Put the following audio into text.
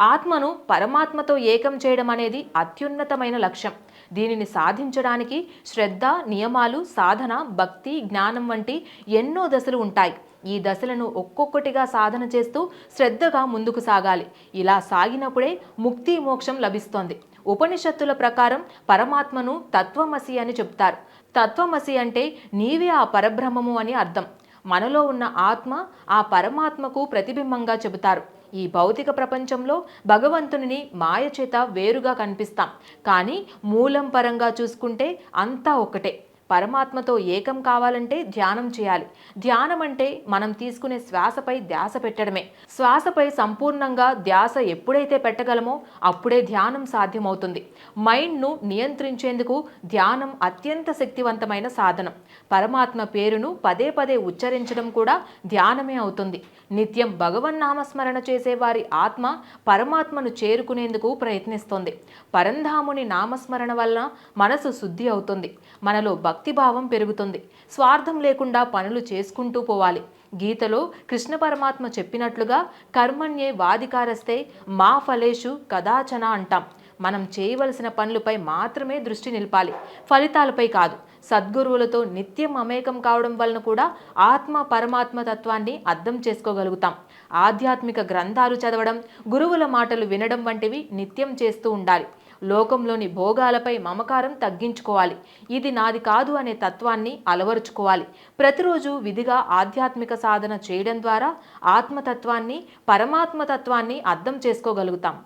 ఆత్మను పరమాత్మతో ఏకం చేయడం అనేది అత్యున్నతమైన లక్ష్యం. దీనిని సాధించడానికి శ్రద్ధ నియమాలు సాధన భక్తి జ్ఞానం వంటి ఎన్నో దశలు ఉంటాయి. ఈ దశలను ఒక్కొక్కటిగా సాధన చేస్తూ శ్రద్ధగా ముందుకు సాగాలి. ఇలా సాగినప్పుడే ముక్తి మోక్షం లభిస్తోంది. ఉపనిషత్తుల ప్రకారం పరమాత్మను తత్వమసి అని చెప్తారు. తత్వమసి అంటే నీవే ఆ పరబ్రహ్మము అని అర్థం. మనలో ఉన్న ఆత్మ ఆ పరమాత్మకు ప్రతిబింబంగా చెబుతారు. ఈ భౌతిక ప్రపంచంలో భగవంతుని మాయ చేత వేరుగా కనిపిస్తాం. కానీ మూలం పరంగా చూసుకుంటే అంతా ఒకటే పరమాత్మతో ఏకం కావాలంటే ధ్యానం చేయాలి. ధ్యానం అంటే మనం తీసుకునే శ్వాసపై ధ్యాస పెట్టడమే. శ్వాసపై సంపూర్ణంగా ధ్యాస ఎప్పుడైతే పెట్టగలమో అప్పుడే ధ్యానం సాధ్యమవుతుంది. మైండ్ను నియంత్రించేందుకు ధ్యానం అత్యంత శక్తివంతమైన సాధనం. పరమాత్మ పేరును పదే పదే ఉచ్చరించడం కూడా ధ్యానమే అవుతుంది. నిత్యం భగవన్నామస్మరణ చేసేవారి ఆత్మ పరమాత్మను చేరుకునేందుకు ప్రయత్నిస్తుంది. పరంధాముని నామస్మరణ వలన మనసు శుద్ధి అవుతుంది. మనలో భక్తిభావం పెరుగుతుంది. స్వార్థం లేకుండా పనులు చేసుకుంటూ పోవాలి. గీతలో కృష్ణ పరమాత్మ చెప్పినట్లుగా కర్మణ్యే వాధికారస్తే మా ఫలేషు కదాచన అంటాం. మనం చేయవలసిన పనులపై మాత్రమే దృష్టి నిలపాలి. ఫలితాలపై కాదు. సద్గురువులతో నిత్యం అమేకం కావడం వలన కూడా ఆత్మ పరమాత్మ తత్వాన్ని అర్థం చేసుకోగలుగుతాం. ఆధ్యాత్మిక గ్రంథాలు చదవడం గురువుల మాటలు వినడం వంటివి నిత్యం చేస్తూ ఉండాలి. లోకంలోని భోగాలపై మమకారం తగ్గించుకోవాలి. ఇది నాది కాదు అనే తత్వాన్ని అలవరుచుకోవాలి. ప్రతిరోజు విధిగా ఆధ్యాత్మిక సాధన చేయడం ద్వారా ఆత్మతత్వాన్ని పరమాత్మతత్వాన్ని అర్థం చేసుకోగలుగుతాం.